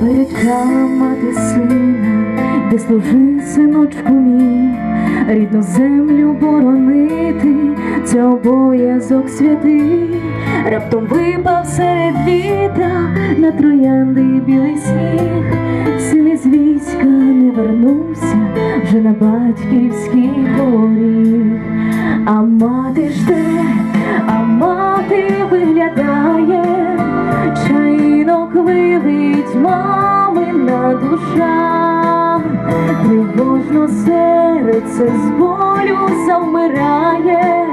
Оберегла мати сина, де служи, синочку мій, рідну землю боронити, це обов'язок святий, раптом випав серед вітра на троянди білий сніг, син із війська не вернувся вже на батьківський поріг, а мати жде, а мати тривожно серце з болю завмирає,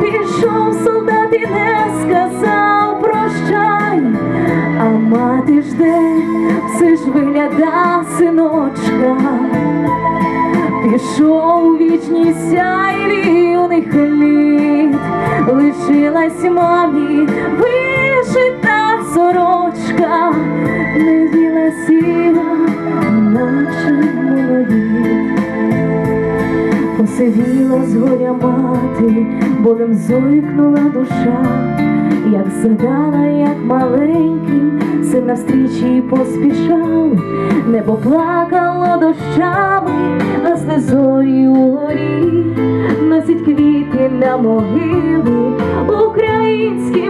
пішов солдат і не сказав прощай, а мати жде, все ж вигляда синочка. Пішов у вічні сяйві у них літ, лишилась мамі вишита сорочка, не діла сіра, Посивіла з горя мати, болем зойкнула душа, як згадала, як маленьким син навстрічі поспішав, небо плакало дощами, а слезою горі. Носить квіти на могили українські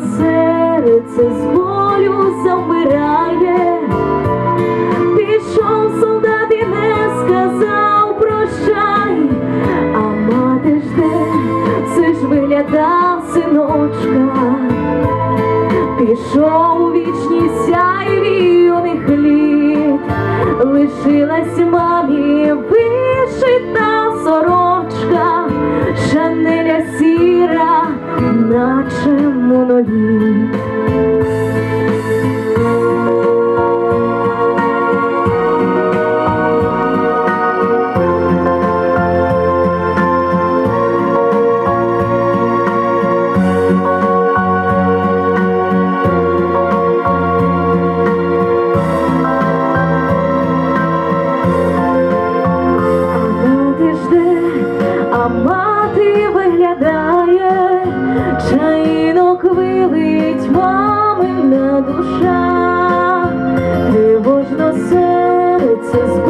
серце з болю завмирає, пішов солдат і не сказав прощай, а мати жде, все ж виглядав синочка. Пішов у вічні сяйві у них літ, лишилась мамі моноліт. А мати виглядає, чаїнок вилить мамина душа, тривожно серце з